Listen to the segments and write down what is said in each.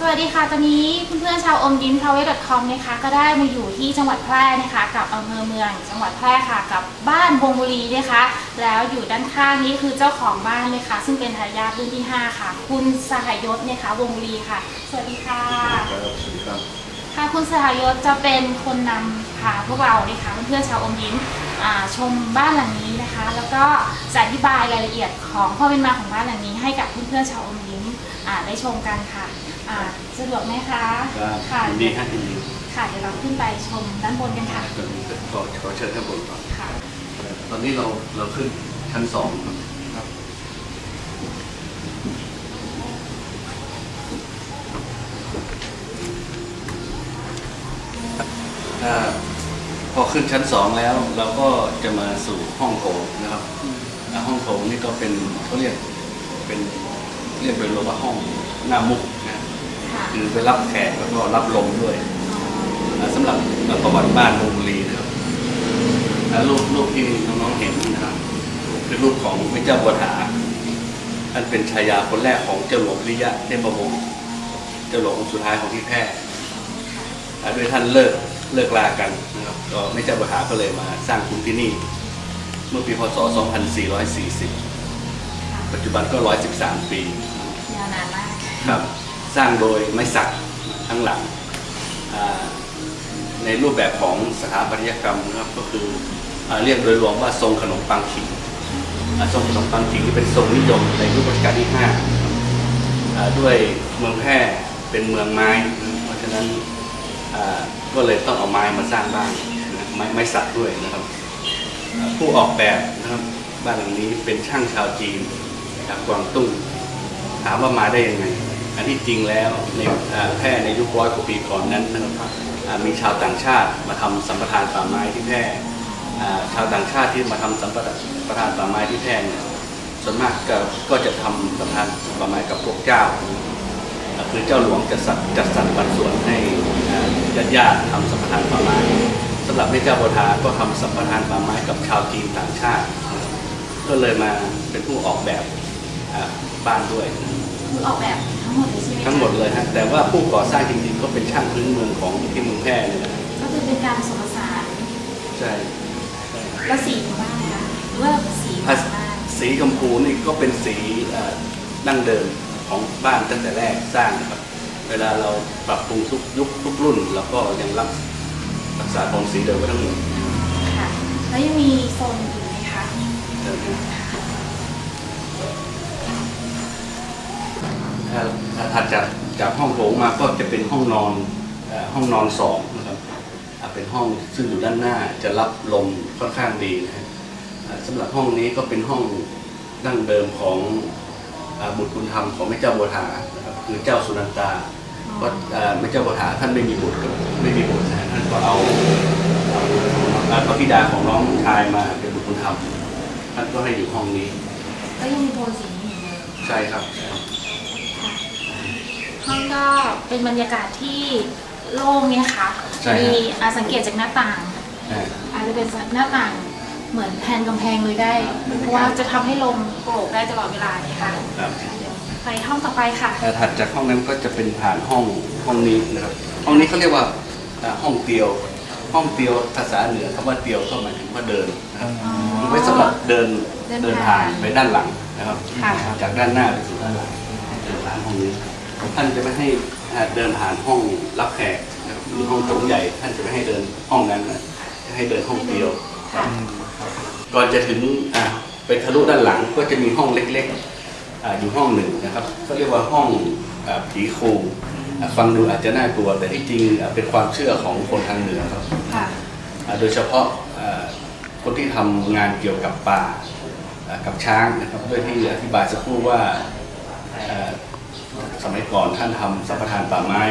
สวัสดีค่ะ ตอนนี้เพื่อนๆชาวอมยิ้ม travel.com นะคะ ก็ได้มาอยู่ที่จังหวัดแพร่นะคะ กับอำเภอเมือง จังหวัดแพร่ค่ะ กับบ้านวงบุรีนะคะ แล้วอยู่ด้านข้างนี้คือเจ้าของบ้านเลยค่ะ ซึ่งเป็นทายาทรุ่นที่ 5 ค่ะ คุณสหยศนะคะวงบุรีค่ะ สวัสดีค่ะค่ะ คุณสหยศจะเป็นคนนำพาพวกเรานะคะเพื่อนๆชาวอมยิ้มอ่าชมบ้านหลังนี้นะคะ แล้วก็จะอธิบายรายละเอียดของความเป็นมาของบ้านหลังนี้ ให้กับเพื่อนๆชาวอมยิ้ม อ่าได้ชมกันค่ะอ่าสะดวกไหมคะครับค่ะยินดีครับยินดีค่ะเดี๋ยวเราขึ้นไปชมด้านบนกันค่ะขอขอเชิญท่านบนก่อนค่ะ ตอนนี้เราเราขึ้นชั้นสองครับถ้าพอขึ้นชั้นสองแล้วเราก็จะมาสู่ห้องโถงนะครับอ่าห้องโถงนี่ก็เป็นเขาเรียกเป็น เรียกเป็นโลว่าห้องหน้ามุกนะค่ะคือไปรับแขกแล้วก็รับลมด้วยอ่าสำหรับประวัติบ้านวงบุรีนะครับอ่ารูปรูปที่น้องๆเห็นนะครับเป็นรูปของพระเจ้าบัวถาท่านเป็นชายาคนแรกของเจ้าหลวงพิริยะเทพวงศ์เจ้าหลวงองค์สุดท้ายของที่แพร่อ่าด้วยท่านเลิกเลิกลากันนะครับก็พระเจ้าบัวถาก็เลยมาสร้างกรุงที่นี่ เมื่อปีพศ 2440 ปัจจุบันก็ 113 ปียาวนานมากครับสร้างโดยไม้สักทั้งหลังอ่าในรูปแบบของสถาปัตยกรรมนะครับก็คืออาเรียกโดยรวมว่าทรงขนมปังขิงอ่าทรงขนมปังขิงที่เป็นทรงนิยมในยุครัชกาลที่5อ่าด้วยเมืองแพร่เป็นเมืองไม้นะครับเพราะฉะนั้นอ่าก็เลยต้องเอาไม้มาสร้างบ้านนะไม้ไม้สักด้วยนะครับอ่าผู้ออกแบบนะครับบ้านหลังนี้เป็นช่างชาวจีน จากกวางตุ้งถามว่ามาได้ยังไง อันที่จริงแล้วในแพร่ในยุคร้อยกว่าปีก่อนนั้นนะครับมีชาวต่างชาติมาทำสัมปทานป่าไม้ที่แพร่ชาวต่างชาติที่มาทำสัมปทานป่าไม้ที่แพร่เนี่ยส่วนมากก็ก็จะทำสัมปทานป่าไม้กับพวกเจ้าคือเจ้าหลวงจะสัดจัดสรรปันส่วนให้ญาติญาติๆทำสัมปทานป่าไม้สำหรับพระเจ้าโบทาก็ทำสัมปทานป่าไม้กับชาวจีนต่างชาติ ก็เลยมาเป็นผู้ออกแบบ บ้านด้วยคือออกแบบทั้งหมดเลยใช่ไหมคะทั้งหมดเลยฮะแต่ว่าผู้ก่อสร้างจริงๆก็เป็นช่างพื้นเมืองของที่เมืองแพร่เนี่ยนะก็คือเป็นการผสมผสานใช่แล้วสีของบ้านนะคะหรือว่าสีขถ้าองบ้านสีชมพูนี่ก็เป็นสีเอ่อดั้งเดิมของบ้านตั้งแต่แรกสร้างนะครับเวลาเราปรับปรุงทุกยุคทุกรุ่น แล้วก็ยังรักรักษาของสีเดิมไว้ทั้งหมดค่ะแล้วยังมีโซนอื่นไหมคะถ้า ถ้าถัดจากจากห้องโถงมาก็จะเป็นห้องนอนเอ่อห้องนอนสองนะครับอ่าเป็นห้องซึ่งอยู่ด้านหน้าจะรับลมค่อนข้างดีนะฮะอ่าสำหรับห้องนี้ก็เป็นห้องดั้งเดิมของอาบุตรบุญธรรมของแม่เจ้าบัวถานะครับคือเจ้าสุนันตาเพราะอ่าแม่เจ้าบัวถาท่านไม่มีบุตรครับไม่มีบุตรนะฮะท่านก็เอาเอาเอาพระธิดาของน้องชายมาเป็นบุตรบุญธรรมท่านก็ให้อยู่ห้องนี้ก็ยังมีโทนสีนี้เหมือนเดิมใช่ครับใช่ครับค่ะ ห้องก็เป็นบรรยากาศที่โล่งเนี่ยค่ะ ใช่ฮะ มีอาสังเกตจากหน้าต่าง อ่าอาจจะเป็นหน้าต่างเหมือนแผ่นกำแพงเลยได้ เพราะว่าจะทำให้ลมโกรกได้ตลอดเวลาเนี่ยค่ะ ครับเดี๋ยวไปห้องต่อไปค่ะ แต่ถัดจากห้องนั้นก็จะเป็นผ่านห้องห้องนี้นะครับ ห้องนี้เขาเรียกว่าอ่าห้องเตียว ห้องเตียวภาษาเหนือคำว่าเตียวก็หมายถึงว่าเดินนะครับคือไว้สำหรับเดินเดินเดินผ่าผ่านนไปด้านหลังนะครับ ค่ะ จากด้านหน้าไปสู่ด้านหลังเดินผ่านห้องนี้ ท่านจะไม่ให้อ่าเดินผ่านห้องรับแขกนะครับหรือห้องโถงใหญ่ ท่านจะไม่ให้เดินห้องนั้นนะจะให้เดินห้องเตียวค่ะก่อนจะถึงอ่าไปทะลุด้านหลังก็จะมีห้องเล็กๆอ่าอยู่ห้องหนึ่งนะครับก็เรียกว่าห้องอ่าผีครูอ่าฟังดูอาจจะน่ากลัว แต่ที่จริงอ่าเป็นความเชื่อของคนทางเหนือครับค่ะอ่าโดยเฉพาะอ่าคนที่ทำงานเกี่ยวกับป่าอ่ากับช้างนะครับด้วยที่อธิบายสักครู่ว่าอ่า สมัยก่อนท่านทำสัมปทานป่าไม้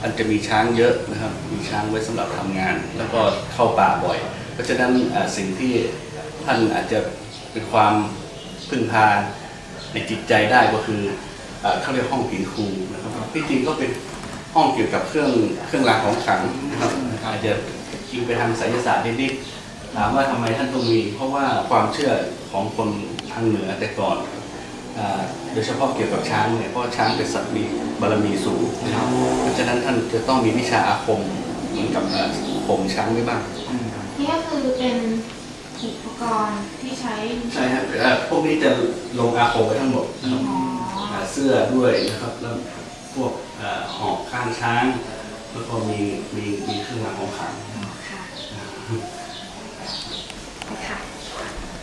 ท่านจะมีช้างเยอะนะครับ มีช้างไว้สำหรับทำงาน แล้วก็เข้าป่าบ่อย เพราะฉะนั้นสิ่งที่ท่านอาจจะเป็นความพึ่งพาในจิตใจได้ก็คือเขาเรียกห้องผีครูนะครับที่จริงก็เป็นห้องเกี่ยวกับเครื่องเครื่องรางของขลังนะครับอาจจะอิงไปทางไสยศาสตร์นิดๆถามว่าทำไมท่านต้องมี เพราะว่าความเชื่อของคนทางเหนือแต่ก่อน โดยเฉพาะเกี่ยวกับช้างเนี่ยเพราะช้างเป็นสัตว์มีบารมีสูงนะครับเพราะฉะนั้นท่านจะต้องมีวิชาอาคมเหมือนกับเอ่อผมช้างไว้บ้างนี่ก็คือเป็นอุปกรณ์ที่ใช้ใช่ครับเอ่อพวกนี้จะลงอาคมไว้ทั้งหมดนะครับอ๋ออ่าเสื้อด้วยนะครับแล้วพวกเอ่อหอกข้างช้างแล้วก็มีมีมีเครื่องรางของขลังอื